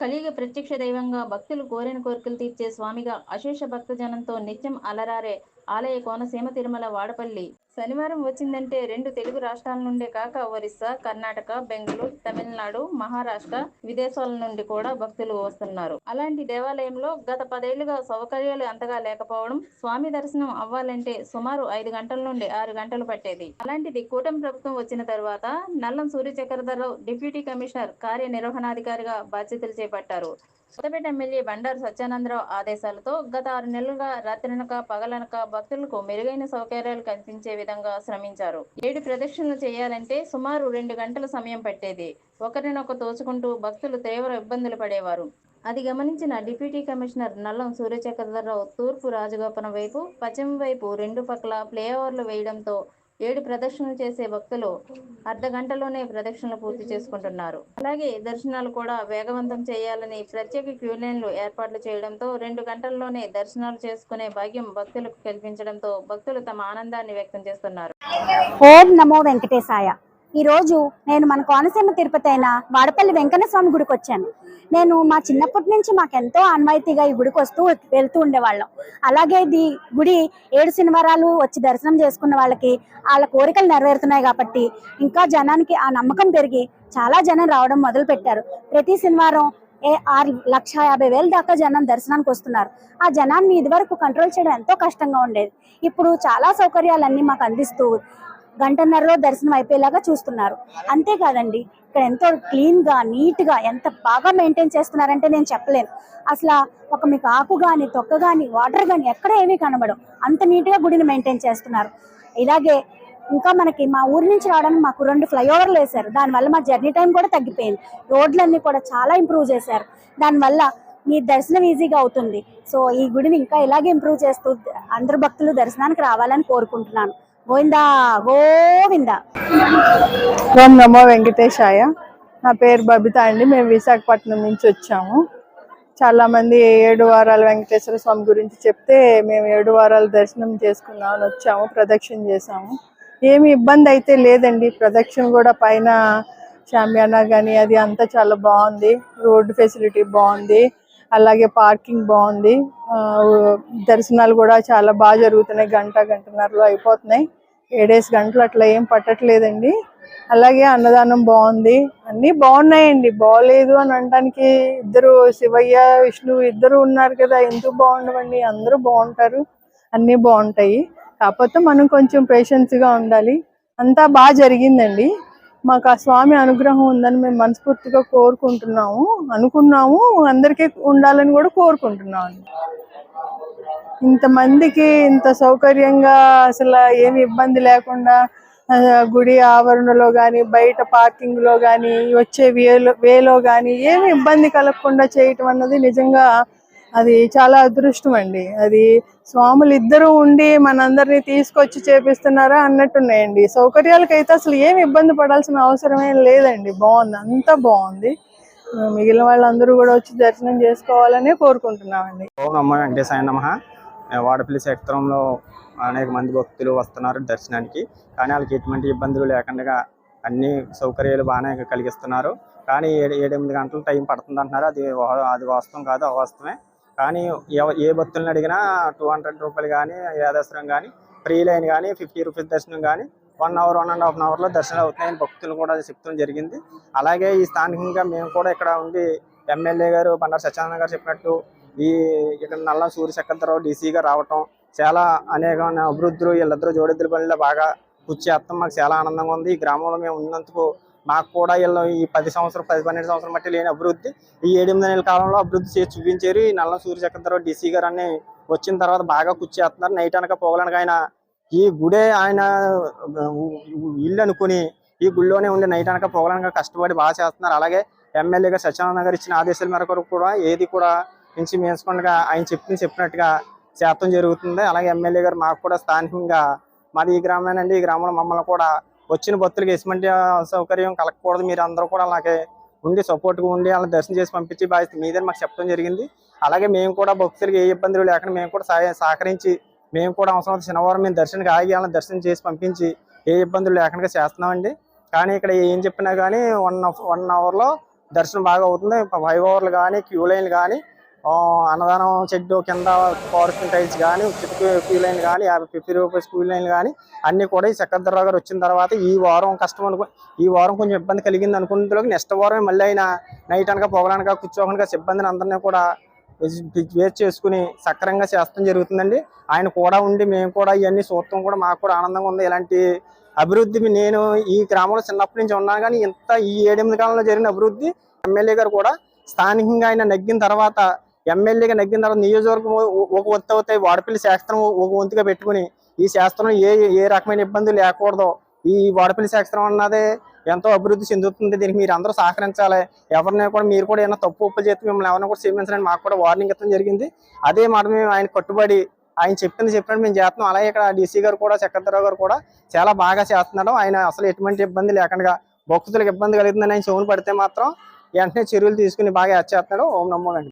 కలియుగ ప్రత్యక్ష దైవంగా భక్తులు కోరిన కోరికలు తీర్చే స్వామిగా అశేష భక్త జనంతో నిత్యం అలరారే ఆలయ కోనసీమ తిరుమల వాడపల్లి. శనివారం వచ్చిందంటే రెండు తెలుగు రాష్ట్రాల నుండే కాక ఒరిస్సా కర్ణాటక బెంగళూరు తమిళనాడు మహారాష్ట్ర విదేశాల నుండి కూడా భక్తులు వస్తున్నారు. అలాంటి దేవాలయంలో గత పదేళ్ళుగా సౌకర్యాలు అంతగా లేకపోవడం స్వామి దర్శనం అవ్వాలంటే సుమారు ఐదు గంటల నుండి ఆరు గంటలు పట్టేది. అలాంటిది కూటమి ప్రభుత్వం వచ్చిన తరువాత నల్లం సూర్య చక్రధరరావు డిప్యూటీ కమిషనర్ కార్యనిర్వహణాధికారిగా బాధ్యతలు చేపట్టారు. కొత్తపేట ఎమ్మెల్యే బండారు సత్యానందరావు ఆదేశాలతో గత ఆరు నెలలుగా రాత్రనక పగలనక భక్తులకు మెరుగైన సౌకర్యాలు కల్పించే విధంగా శ్రమించారు. ఏడు ప్రదక్షిణలు చేయాలంటే సుమారు రెండు గంటల సమయం పట్టేది. ఒకరినొక తోచుకుంటూ భక్తులు తీవ్ర ఇబ్బందులు పడేవారు. అది గమనించిన డిప్యూటీ కమిషనర్ నల్లం సూర్యచక్రధరరావు తూర్పు రాజగోపురం వైపు పశ్చిమ వైపు రెండు పక్కల ఫ్లైఓవర్లు వేయడంతో ఏడు ప్రదక్షిణలు చేసే భక్తులు అర్ధ గంటలోనే ప్రదక్షిణలు పూర్తి చేసుకుంటున్నారు. అలాగే దర్శనాలు కూడా వేగవంతం చేయాలని ప్రత్యేక క్యూ లైన్లు ఏర్పాట్లు చేయడంతో రెండు గంటల్లోనే దర్శనాలు చేసుకునే భాగ్యం భక్తులకు కల్పించడంతో భక్తులు తమ ఆనందాన్ని వ్యక్తం చేస్తున్నారు. ఓం నమో వెంకటేశాయ. ఈరోజు నేను మన కోనసీమ తిరుపతి అయిన వాడపల్లి వెంకన్న స్వామి గుడికి వచ్చాను. నేను మా చిన్నప్పటి నుంచి మాకెంతో ఆన్వాయితీగా ఈ గుడికి వస్తూ వెళ్తూ ఉండేవాళ్ళం. అలాగే ఇది గుడి ఏడు శనివారాలు వచ్చి దర్శనం చేసుకున్న వాళ్ళకి వాళ్ళ కోరికలు నెరవేరుతున్నాయి కాబట్టి ఇంకా జనానికి ఆ నమ్మకం పెరిగి చాలా జనం రావడం మొదలు పెట్టారు. ప్రతి శనివారం ఏ ఆరు లక్ష యాభై వేల దాకా జనం దర్శనానికి వస్తున్నారు. ఆ జనాన్ని ఇదివరకు కంట్రోల్ చేయడం ఎంతో కష్టంగా ఉండేది. ఇప్పుడు చాలా సౌకర్యాలన్నీ మాకు అందిస్తూ గంటన్నరలో దర్శనం అయిపోయేలాగా చూస్తున్నారు. అంతేకాదండి ఇక్కడ ఎంతో క్లీన్గా నీట్గా ఎంత బాగా మెయింటైన్ చేస్తున్నారంటే నేను చెప్పలేను. అసలు ఒక మీకు ఆకు గాని తొక్క గాని వాటర్ గాని ఎక్కడ ఏమీ కనబడం అంత నీట్గా గుడిని మెయింటైన్ చేస్తున్నారు. ఇలాగే ఇంకా మనకి మా ఊరి నుంచి రావడానికి మాకు రెండు ఫ్లైఓవర్లు వేశారు. దానివల్ల మా జర్నీ టైం కూడా తగ్గిపోయింది. రోడ్లన్నీ కూడా చాలా ఇంప్రూవ్ చేశారు. దానివల్ల మీ దర్శనం ఈజీగా అవుతుంది. సో ఈ గుడిని ఇంకా ఇలాగే ఇంప్రూవ్ చేస్తూ అందరు భక్తులు దర్శనానికి రావాలని కోరుకుంటున్నాను. గోవిందా ఓం నమో వెంకటేశాయ. నా పేరు బబిత అండి. మేము విశాఖపట్నం నుంచి వచ్చాము. చాలా మంది ఏడు వారాల వెంకటేశ్వర స్వామి గురించి చెప్తే మేము ఏడు వారాల దర్శనం చేసుకున్నామని వచ్చాము ప్రదక్షిణ చేసాము ఏమి ఇబ్బంది అయితే లేదండి. ప్రదక్షిణ కూడా పైన షామ్యానా కానీ అది అంతా చాలా బాగుంది. రోడ్డు ఫెసిలిటీ బాగుంది. అలాగే పార్కింగ్ బాగుంది. దర్శనాలు కూడా చాలా బాగా జరుగుతున్నాయి. గంట గంటన్నరలో అయిపోతున్నాయి. ఏడేసి గంటలు అట్లా ఏం పట్టట్లేదండి. అలాగే అన్నదానం బాగుంది. అన్నీ బాగున్నాయండి. బాగలేదు అని అనడానికి ఇద్దరు శివయ్య విష్ణు ఇద్దరు ఉన్నారు కదా ఎందుకు బాగుండవండి? అందరూ బాగుంటారు. అన్నీ బాగుంటాయి. కాకపోతే మనం కొంచెం పేషెన్స్గా గా ఉండాలి. అంతా బాగా జరిగిందండి. మాకు ఆ స్వామి అనుగ్రహం ఉందని మేము మనస్ఫూర్తిగా కోరుకుంటున్నాము. అనుకున్నాము. అందరికీ ఉండాలని కూడా కోరుకుంటున్నాము. ఇంతమందికి ఇంత సౌకర్యంగా అసలు ఏమి ఇబ్బంది లేకుండా గుడి ఆవరణలో కానీ బయట పార్కింగ్లో కానీ వచ్చే వేలో వేలో కానీ ఏమి ఇబ్బంది కలగకుండా చేయటం అన్నది నిజంగా అది చాలా అదృష్టం అండి. అది స్వాములు ఇద్దరు ఉండి మనందరినీ తీసుకొచ్చి చేపిస్తున్నారా అన్నట్టున్నాయండి. సౌకర్యాలకైతే అసలు ఏమి ఇబ్బంది పడాల్సిన అవసరమే లేదండి. బాగుంది. అంతా బాగుంది. మిగిలిన వాళ్ళందరూ కూడా వచ్చి దర్శనం చేసుకోవాలనే కోరుకుంటున్నామండి. ఓం నమ్మ వెంకటేశాయ నమ. వాడపల్లి క్షేత్రంలో అనేక మంది భక్తులు వస్తున్నారు దర్శనానికి. కానీ వాళ్ళకి ఎటువంటి ఇబ్బందులు లేకుండా అన్ని సౌకర్యాలు బాగానే కలిగిస్తున్నారు. కానీ ఏడు ఏడెనిమిది గంటలు టైం పడుతుంది అంటున్నారు. అది అది వాస్తవం కాదు అవాస్తవమే. కానీ ఏ భక్తులను అడిగినా టూ హండ్రెడ్ రూపాయలు కానీ యాదస్త్రం కానీ ఫ్రీ లైన్ కానీ ఫిఫ్టీ రూపీస్ దర్శనం కానీ one hour one and half an అవర్లో దర్శనం అవుతున్నాయని భక్తులు కూడా చెప్తడం జరిగింది. అలాగే ఈ స్థానికంగా మేము కూడా ఇక్కడ ఉండి ఎమ్మెల్యే గారు బండారు సత్యనారాయణ గారు చెప్పినట్టు ఈ ఇక్కడ నల్ల సూర్య చక్రధరరావు డీసీగా రావటం చాలా అనేకమైన అభివృద్ధులు వీళ్ళిద్దరూ జోడిద్దుల పనిలో బాగా కృషి చేస్తాం. మాకు చాలా ఆనందంగా ఉంది. ఈ గ్రామంలో మేము ఉన్నందుకు మాకు కూడా వీళ్ళు ఈ పది సంవత్సరం పది పన్నెండు సంవత్సరం బట్టి లేని అభివృద్ధి ఈ ఏడెనిమిది నెలల కాలంలో అభివృద్ధి చేసి చూపించారు. ఈ నల్ల సూర్య చక్రధరరావు డీసీ గారు అని వచ్చిన తర్వాత బాగా కృషి చేస్తున్నారు. నైట్ అనక పోగలనక ఆయన ఈ గుడే ఆయన ఇల్లు అనుకుని ఈ గుడిలోనే ఉండి నైట్ అనక పోగలనక కష్టపడి బాగా చేస్తున్నారు. అలాగే ఎమ్మెల్యేగా గారు సత్యనారాయణ గారు ఇచ్చిన ఆదేశాల మేరకు కూడా ఏది కూడా నుంచి మేసుకుండగా ఆయన చెప్పిన చెప్పినట్టుగా శాతం జరుగుతుంది. అలాగే ఎమ్మెల్యే గారు మాకు కూడా స్థానికంగా మాది ఈ గ్రామేనండి ఈ గ్రామంలో మమ్మల్ని కూడా వచ్చిన భక్తులకి ఎటువంటి సౌకర్యం కలగకూడదు. మీరు అందరూ కూడా అలాగే ఉండి సపోర్ట్గా ఉండి వాళ్ళని దర్శనం చేసి పంపించి బాధ్యత మీదని మాకు చెప్పడం జరిగింది. అలాగే మేము కూడా భక్తులకి ఏ ఇబ్బందులు లేకుండా మేము కూడా సహాయం సహకరించి మేము కూడా అవసరం శనివారం మేము దర్శనానికి ఆగి వాళ్ళని దర్శనం చేసి పంపించి ఏ ఇబ్బందులు లేకుండా చేస్తున్నామండి. కానీ ఇక్కడ ఏం చెప్పినా కానీ వన్ వన్ అవర్లో దర్శనం బాగా అవుతుంది. ఫైవ్ అవర్లు కానీ క్యూ లైన్లు కానీ అన్నదానం చెడ్డు కింద పార్కింగ్ టైల్స్ కానీ ఉచిత క్యూ లైన్ కానీ యాభై ఫిఫ్టీ రూపీస్ క్యూ లైన్ కానీ అన్నీ కూడా ఈ చక్రధరరావు గారు వచ్చిన తర్వాత ఈ వారం కష్టం అనుకో ఈ వారం కొంచెం ఇబ్బంది కలిగింది అనుకున్నట్లోకి నెక్స్ట్ వారం మళ్ళీ ఆయన నైట్ అనక పొగలనక కూర్చోకనక సిబ్బందిని అందరినీ కూడా వేస్ట్ చేసుకుని సక్రంగా చేస్తాం జరుగుతుందండి. ఆయన కూడా ఉండి మేము కూడా ఇవన్నీ చూస్తాం కూడా మాకు కూడా ఆనందంగా ఉంది. ఇలాంటి అభివృద్ధి నేను ఈ గ్రామంలో చిన్నప్పటి నుంచి ఉన్నాను కానీ ఇంత ఈ ఏడెనిమిది కాలంలో జరిగిన అభివృద్ధి ఎమ్మెల్యే గారు కూడా స్థానికంగా ఆయన నగ్గిన తర్వాత ఎమ్మెల్యేగా నగ్గిన తర్వాత నియోజకవర్గం ఒక వంతు అవుతాయి. వాడపల్లి శాస్త్రం ఒక వంతుగా పెట్టుకుని ఈ శాస్త్రం ఏ ఏ రకమైన ఇబ్బంది లేకూడదు. ఈ వాడపల్లి శాస్త్రం అన్నదే ఎంతో అభివృద్ధి చెందుతుంది. దీనికి మీరు అందరూ సహకరించాలి. ఎవరినైనా కూడా మీరు కూడా ఏమైనా తప్పు ఉప్పు చేస్తే మిమ్మల్ని ఎవరైనా కూడా క్షమించాలని మాకు కూడా వార్నింగ్ ఇవ్వడం జరిగింది. అదే మాట మేము ఆయన కట్టుబడి ఆయన చెప్పింది చెప్పినట్టు మేము చేస్తున్నాం. అలాగే ఇక్కడ డీసీ గారు కూడా చక్రధరరావు గారు కూడా చాలా బాగా చేస్తున్నాడు ఆయన అసలు ఎటువంటి ఇబ్బంది లేకుండా భక్తులకు ఇబ్బంది కలుగుతుందని ఆయన చెవును పడితే మాత్రం వెంటనే చర్యలు తీసుకుని బాగా చేస్తున్నాడు ఓం నమ్మకండి